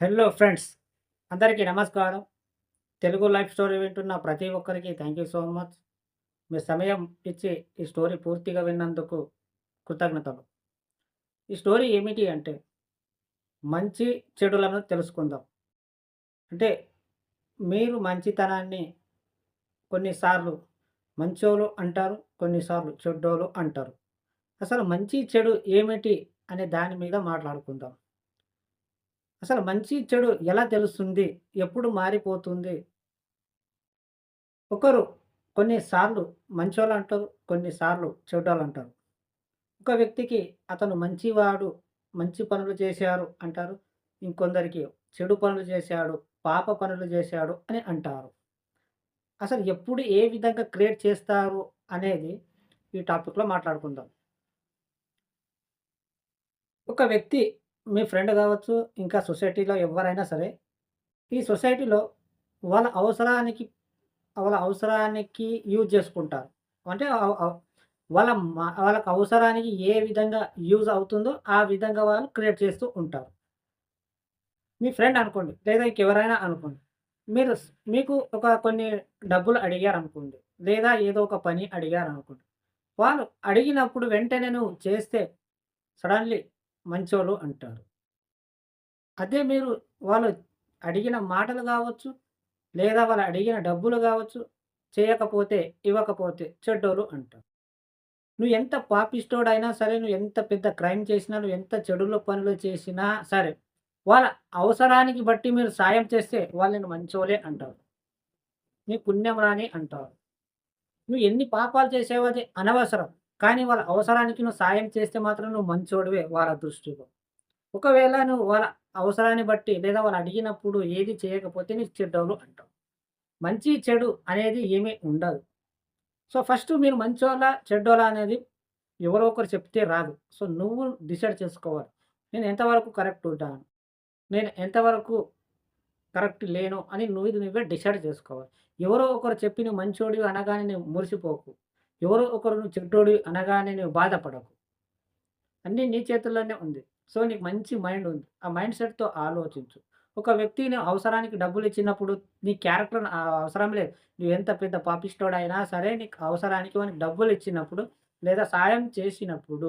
Hello friends అందరికీ నమస్కారం. Telugu life story వింటున్న ప్రతి ఒక్కరికి థ్యాంక్ యూ సో మచ్ మీ సమయం ఇచ్చి ఈ స్టోరీ పూర్తిగా విన్నందుకు కృతజ్ఞతలు. ఈ స్టోరీ ఏమిటి అంటే మంచి చెడులను తెలుసుకుందాం. అంటే మీరు మంచితనాన్ని కొన్నిసార్లు మంచోళ్ళు అంటారు కొన్నిసార్లు చెడ్డోళ్ళు అంటారు. అసలు మంచి చెడు ఏమిటి అనే దాని మీద మాట్లాడుకుందాం. అసలు మంచి చెడు ఎలా తెలుస్తుంది? ఎప్పుడు మారిపోతుంది? ఒకరు కొన్నిసార్లు మంచోళ్ళంటారు. కొన్నిసార్లు చెడ్డోళ్ళంటారు. ఒక వ్యక్తికి అతను మంచివాడు, మంచి పనులు చేశారు అంటారు. ఇంకొందరికి చెడు పనులు చేశాడు, పాప పనులు చేశాడు అని అంటారు. అసలు ఎప్పుడు ఏ విధంగా క్రియేట్ చేస్తారు అనేది ఈ టాపిక్‌లో మాట్లాడుకుందాం. ఒక వ్యక్తి మీ ఫ్రెండ్ కావచ్చు, ఇంకా సొసైటీలో ఎవరైనా సరే, ఈ సొసైటీలో వాళ్ళ అవసరానికి వాళ్ళ అవసరానికి యూజ్ చేసుకుంటారు. అంటే వాళ్ళ మ వాళ్ళకి అవసరానికి ఏ విధంగా యూజ్ అవుతుందో, ఆ విధంగా వాళ్ళు క్రియేట్ చేస్తూ ఉంటారు. మీ ఫ్రెండ్ అనుకోండి, లేదా ఇంకెవరైనా అనుకోండి. మీరు మీకు ఒక కొన్ని డబ్బులు అడిగారనుకోండి, లేదా ఏదో ఒక పని అడిగారనుకోండి. వాళ్ళు అడిగినప్పుడు వెంటనే నువ్వు చేస్తే సడన్‌లీ మంచోళ్ళు అంటారు. అదే మీరు వాళ్ళు అడిగిన మాటలు కావచ్చు, లేదా వాళ్ళు అడిగిన డబ్బులు కావచ్చు, చేయకపోతే, ఇవ్వకపోతే చెడ్డోరు అంటారు. నువ్వు ఎంత పాపిష్టోడైనా సరే, నువ్వు ఎంత పెద్ద క్రైమ్ చేసినా, నువ్వు ఎంత చెడుల పనులు చేసినా సరే, వాళ్ళ అవసరానికి బట్టి మీరు సాయం చేస్తే వాళ్ళని మంచోలే అంటారు. నీ పుణ్యం రాని అంటారు. నువ్వు ఎన్ని పాపాలు చేసావో అది అనవసరం. కానీ వాళ్ళ అవసరానికి నువ్వు సాయం చేస్తే మాత్రం నువ్వు మంచోడివే వాళ్ళ దృష్టిలో. ఒకవేళ నువ్వు వాళ్ళ అవసరాన్ని బట్టి లేదా వాళ్ళు అడిగినప్పుడు ఏది చేయకపోతే నీకు చెడ్డోళ్ళు అంటావు. మంచి, చెడు అనేది ఏమీ ఉండదు. సో, ఫస్ట్ మీరు మంచోళ్ళ చెడ్డోళ్ళ అనేది ఎవరో ఒకరు చెప్తే రాదు. సో, నువ్వు డిసైడ్ చేసుకోవాలి. నేను ఎంతవరకు కరెక్ట్ ఉంటాను. నేను ఎంతవరకు కరెక్ట్ లేను అని నువ్వు నువ్వే డిసైడ్ చేసుకోవాలి. ఎవరో ఒకరు చెప్పి నువ్వు మంచోడివి అనగానే నువ్వు మురిసిపోకు. ఎవరో ఒకరు నువ్వు చెడ్డోడివి అనగానే నువ్వు బాధపడకు. అన్నీ నీ చేతుల్లోనే ఉంది. సో, నీకు మంచి మైండ్ ఉంది. ఆ మైండ్ సెట్‌తో ఆలోచించు. ఒక వ్యక్తిని అవసరానికి డబ్బులు ఇచ్చినప్పుడు నీ క్యారెక్టర్ అవసరం లేదు. నువ్వు ఎంత పెద్ద పాపిస్టోడైనా సరే, నీకు అవసరానికి వానికి డబ్బులిచ్చినప్పుడు, లేదా సాయం చేసినప్పుడు,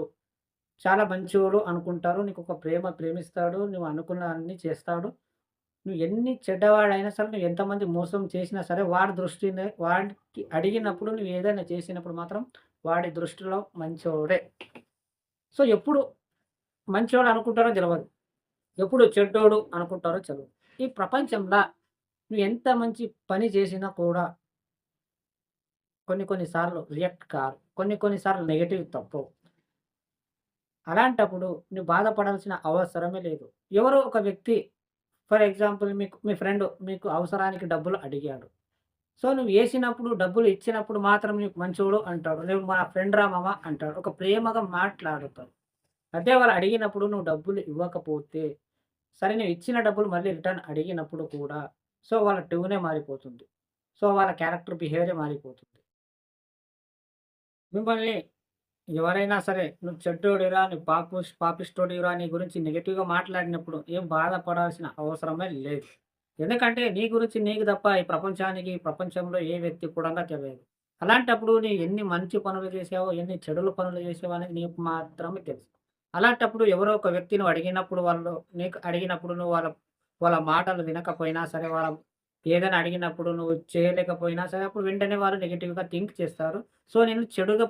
చాలా మంచివాడు అనుకుంటారు. నీకు ఒక ప్రేమ ప్రేమిస్తాడు. నువ్వు అనుకున్నవన్నీ చేస్తాడు. నువ్వు ఎన్ని చెడ్డవాడైనా సరే, నువ్వు ఎంతమంది మోసం చేసినా సరే, వాడి దృష్టిని వాడికి అడిగినప్పుడు నువ్వు ఏదైనా చేసినప్పుడు మాత్రం వాడి దృష్టిలో మంచివాడే సో, ఎప్పుడు మంచోడు అనుకుంటారో తెలియదు ఎప్పుడు చెడ్డోడు అనుకుంటారో తెలియదు ఈ ప్రపంచంలో నువ్వు ఎంత మంచి పని చేసినా కూడా కొన్ని కొన్ని సార్లు రియాక్ట్ కారు. కొన్ని కొన్ని సార్లు తప్పు తప్పవు. అలాంటప్పుడు నువ్వు బాధపడాల్సిన అవసరమే లేదు. ఎవరో ఒక వ్యక్తి ఫర్ ఎగ్జాంపుల్ మీకు మీ ఫ్రెండ్ మీకు అవసరానికి డబ్బులు అడిగాడు. సో, నువ్వు వేసినప్పుడు డబ్బులు ఇచ్చినప్పుడు మాత్రం నీకు మంచోడు అంటాడు. "నువ్వు మా ఫ్రెండ్ రా మామ" అంటాడు. ఒక ప్రేమగా మాట్లాడుతాడు. అదే వాళ్ళు అడిగినప్పుడు నువ్వు డబ్బులు ఇవ్వకపోతే, సరే నువ్వు ఇచ్చిన డబ్బులు మళ్ళీ రిటర్న్ అడిగినప్పుడు కూడా, సో, వాళ్ళ ట్యూనే మారిపోతుంది. సో, వాళ్ళ క్యారెక్టర్ బిహేవియర్ మారిపోతుంది. మిమ్మల్ని ఎవరైనా సరే నువ్వు చెడ్డోడిరా నువ్వు పాపుష్ పాపిస్టోడిరా నీ గురించి నెగెటివ్‌గా మాట్లాడినప్పుడు ఏం బాధపడాల్సిన అవసరమే లేదు. ఎందుకంటే నీ గురించి నీకు తప్ప ఈ ప్రపంచానికి, ఈ ప్రపంచంలో ఏ వ్యక్తి కూడంగా తెలియదు. అలాంటప్పుడు నీ ఎన్ని మంచి పనులు చేసావో ఎన్ని చెడుల పనులు చేసావో అనేది నీకు మాత్రమే తెలుసు. అలాంటప్పుడు ఎవరో ఒక వ్యక్తి నువ్వు అడిగినప్పుడు వాళ్ళు నీకు అడిగినప్పుడు నువ్వు వాళ్ళ వాళ్ళ మాటలు వినకపోయినా సరే, వాళ్ళ ఏదైనా అడిగినప్పుడు నువ్వు చేయలేకపోయినా సరే, అప్పుడు వెంటనే వాళ్ళు నెగిటివ్గా థింక్ చేస్తారు. సో, నేను చెడుగా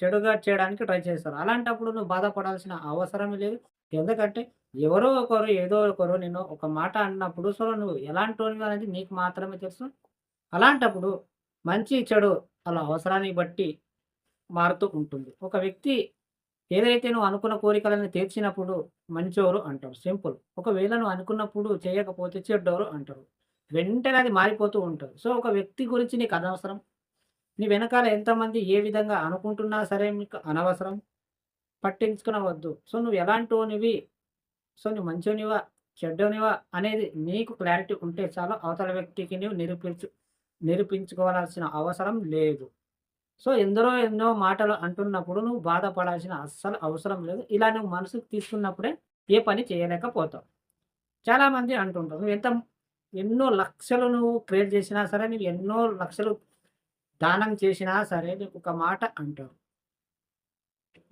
చెడుగా చేయడానికి ట్రై చేస్తారు. అలాంటప్పుడు నువ్వు బాధపడాల్సిన అవసరం లేదు. ఎందుకంటే ఎవరో ఒకరు, ఏదో ఒకరు నేను ఒక మాట అన్నప్పుడు సో, నువ్వు ఎలాంటి అనేది నీకు మాత్రమే తెలుసు. అలాంటప్పుడు మంచి, చెడు వాళ్ళ అవసరాన్ని బట్టి మారుతూ ఉంటుంది. ఒక వ్యక్తి ఏదైతే నువ్వు అనుకున్న కోరికలను తీర్చినప్పుడు మంచోరు అంటారు. సింపుల్. ఒకవేళ నువ్వు అనుకున్నప్పుడు చేయకపోతే చెడ్డోరు అంటారు. వెంటనే అది మారిపోతూ ఉంటుంది సో, ఒక వ్యక్తి గురించి నీకు అనవసరం. నీ వెనకాల ఎంతమంది ఏ విధంగా అనుకుంటున్నా సరే మీకు అనవసరం. పట్టించుకునవద్దు సో, నువ్వు ఎలాంటివి సో, నువ్వు మంచోనివా, చెడ్డోనివా అనేది నీకు క్లారిటీ ఉంటే చాలు. అవతల వ్యక్తికి నువ్వు నిరూపించు నిరూపించుకోవాల్సిన అవసరం లేదు. సో, ఎందరో ఎన్నో మాటలు అంటున్నప్పుడు నువ్వు బాధపడాల్సిన అస్సలు అవసరం లేదు. ఇలా నువ్వు మనసుకు తీసుకున్నప్పుడే ఏ పని చేయలేకపోతావు. చాలామంది అంటుంటారు. నువ్వు ఎంత ఎన్నో లక్షలు నువ్వు క్రియేట్ చేసినా సరే, నువ్వు ఎన్నో లక్షలు దానం చేసినా సరే, నీకు ఒక మాట అంటారు.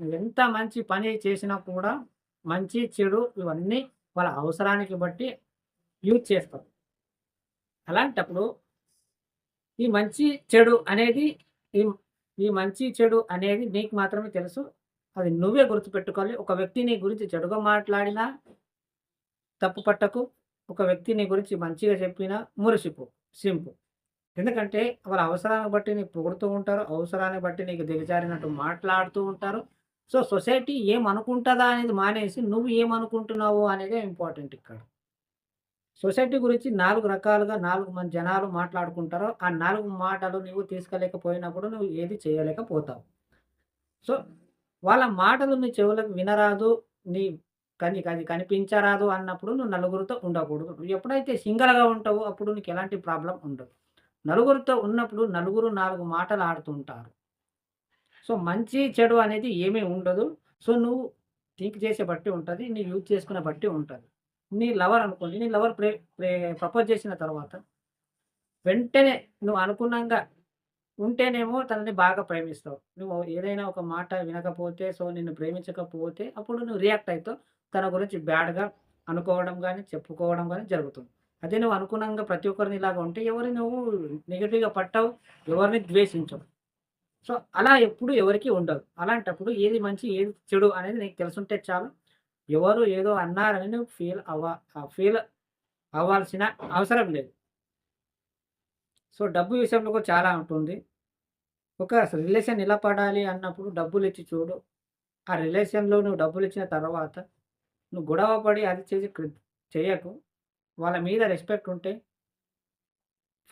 ఎంత మంచి పని చేసినా కూడా మంచి, చెడు ఇవన్నీ వాళ్ళ అవసరానికి బట్టి యూజ్ చేస్తారు. అలాంటప్పుడు ఈ మంచి, చెడు అనేది ఈ ఈ మంచి, చెడు అనేది నీకు మాత్రమే తెలుసు. అది నువ్వే గుర్తుపెట్టుకోవాలి. ఒక వ్యక్తి నీ గురించి చెడుగా మాట్లాడినా తప్పు పట్టకు. ఒక వ్యక్తి నీ గురించి మంచిగా చెప్పినా మురిసిపో. సింపు ఎందుకంటే వాళ్ళ అవసరాన్ని బట్టి నీకు పొగుడుతూ ఉంటారు. అవసరాన్ని బట్టి నీకు దిగజారినట్టు మాట్లాడుతూ ఉంటారు. సో, సొసైటీ ఏమనుకుంటుందా అనేది మానేసి నువ్వు ఏమనుకుంటున్నావు అనేదే ఇంపార్టెంట్ ఇక్కడ. సొసైటీ గురించి నాలుగు రకాలుగా నాలుగు మంది జనాలు మాట్లాడుకుంటారో, ఆ నాలుగు మాటలు నువ్వు తీసుకోలేకపోయినప్పుడు నువ్వు ఏది చేయలేకపోతావు. సో, వాళ్ళ మాటలు నీ చెవులకు వినరాదు, నీ కని అది కనిపించరాదు అన్నప్పుడు నువ్వు నలుగురితో ఉండకూడదు. నువ్వు ఎప్పుడైతే సింగల్గా ఉంటావో అప్పుడు నీకు ఎలాంటి ప్రాబ్లం ఉండదు. నలుగురితో ఉన్నప్పుడు నలుగురు నాలుగు మాటలు ఆడుతుంటారు. సో, మంచి, చెడు అనేది ఏమీ ఉండదు. సో, నువ్వు థింక్ చేసే బట్టి ఉంటుంది నీ యూజ్ చేసుకునే బట్టి ఉంటుంది నీ లవర్ అనుకోండి. నీ లవర్ ప్రే ప్రే ప్రపోజ్ చేసిన తర్వాత వెంటనే నువ్వు అనుకున్నంగా ఉంటేనేమో తనని బాగా ప్రేమిస్తావు. నువ్వు ఏదైనా ఒక మాట వినకపోతే, సో, నిన్ను ప్రేమించకపోతే అప్పుడు నువ్వు రియాక్ట్ అవుతావు తన గురించి బ్యాడ్‌గా అనుకోవడం కానీ చెప్పుకోవడం కానీ జరుగుతుంది. అదే నువ్వు అనుకున్నంగా ప్రతి ఒక్కరిని ఇలాగా ఉంటే ఎవరిని నువ్వు నెగిటివ్గా పట్టవు. ఎవరిని ద్వేషించవు. సో, అలా ఎప్పుడు ఎవరికీ ఉండదు. అలాంటప్పుడు ఏది మంచి, ఏది చెడు అనేది నీకు తెలుసుంటే చాలు. ఎవరు ఏదో అన్నారని నువ్వు ఫీల్ అవ్వ ఫీల్ అవ్వాల్సిన అవసరం లేదు. సో, డబ్బు విషయంలో కూడా చాలా ఉంటుంది. ఒక రిలేషన్ నిలబడాలి అన్నప్పుడు డబ్బులు ఇచ్చి చూడు. ఆ రిలేషన్‌లో నువ్వు డబ్బులిచ్చిన తర్వాత నువ్వు గొడవ పడి అది చేసి చేయకు వాళ్ళ మీద రెస్పెక్ట్ ఉంటే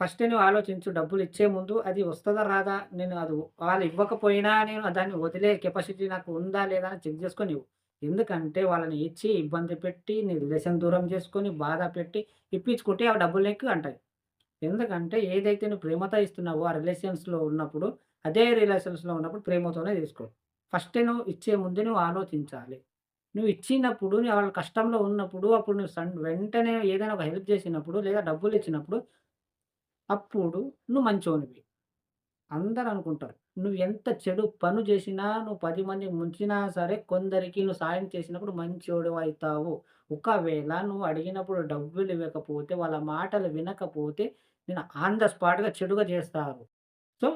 ఫస్ట్ నువ్వు ఆలోచించు. డబ్బులు ఇచ్చే ముందు అది వస్తుందా రాదా? నేను అది వాళ్ళు ఇవ్వకపోయినా నేను దాన్ని వదిలే కెపాసిటీ నాకు ఉందా? లేదా? అని చెక్ చేసుకొని ఇవ్వు. ఎందుకంటే వాళ్ళని ఇచ్చి ఇబ్బంది పెట్టి, నీ రిలేషన్ దూరం చేసుకొని, బాధ పెట్టి ఇప్పించుకుంటే ఆ డబ్బులు నీకు అంటాయి. ఎందుకంటే ఏదైతే నువ్వు ప్రేమతో ఇస్తున్నావో ఆ రిలేషన్స్‌లో ఉన్నప్పుడు, అదే రిలేషన్స్‌లో ఉన్నప్పుడు ప్రేమతోనే తీసుకో. ఫస్ట్ నువ్వు ఇచ్చే ముందే నువ్వు ఆలోచించాలి. నువ్వు ఇచ్చినప్పుడు వాళ్ళ కష్టంలో ఉన్నప్పుడు అప్పుడు నువ్వు సన్ వెంటనే ఏదైనా ఒక హెల్ప్ చేసినప్పుడు లేదా డబ్బులు ఇచ్చినప్పుడు అప్పుడు నువ్వు మంచోనివి. అందరు అనుకుంటారు. నువ్వు ఎంత చెడు పని చేసినా, నువ్వు పది మందికి ముంచినా సరే కొందరికి నువ్వు సాయం చేసినప్పుడు మంచోడివైతావు. ఒకవేళ నువ్వు అడిగినప్పుడు డబ్బులు ఇవ్వకపోతే, వాళ్ళ మాటలు వినకపోతే నేను ఆన్ ద స్పాట్‌గా చెడుగా చేస్తారు. సో,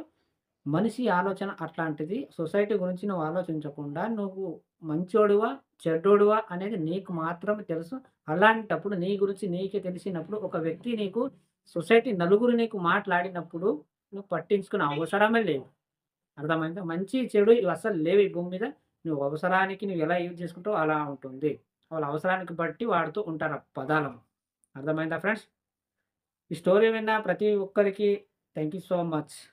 మనిషి ఆలోచన అట్లాంటిది. సొసైటీ గురించి నువ్వు ఆలోచించకుండా నువ్వు మంచోడువా చెడ్డోడువా అనేది నీకు మాత్రమే తెలుసు. అలాంటప్పుడు నీ గురించి నీకే తెలిసినప్పుడు ఒక వ్యక్తి నీకు సొసైటీ నలుగురు నీకు మాట్లాడినప్పుడు నువ్వు పట్టించుకునే అవసరమే లేదు. అర్థమైందా? మంచి, చెడు ఇవి అసలు లేవు ఈ భూమి మీద. నువ్వు అవసరానికి నువ్వు ఎలా యూజ్ చేసుకుంటావు అలా ఉంటుంది. వాళ్ళ అవసరానికి బట్టి వాడుతూ ఉంటారు ఆ పదాలను. అర్థమైందా ఫ్రెండ్స్? ఈ స్టోరీ విన్న ప్రతి ఒక్కరికి థ్యాంక్ యూ సో మచ్.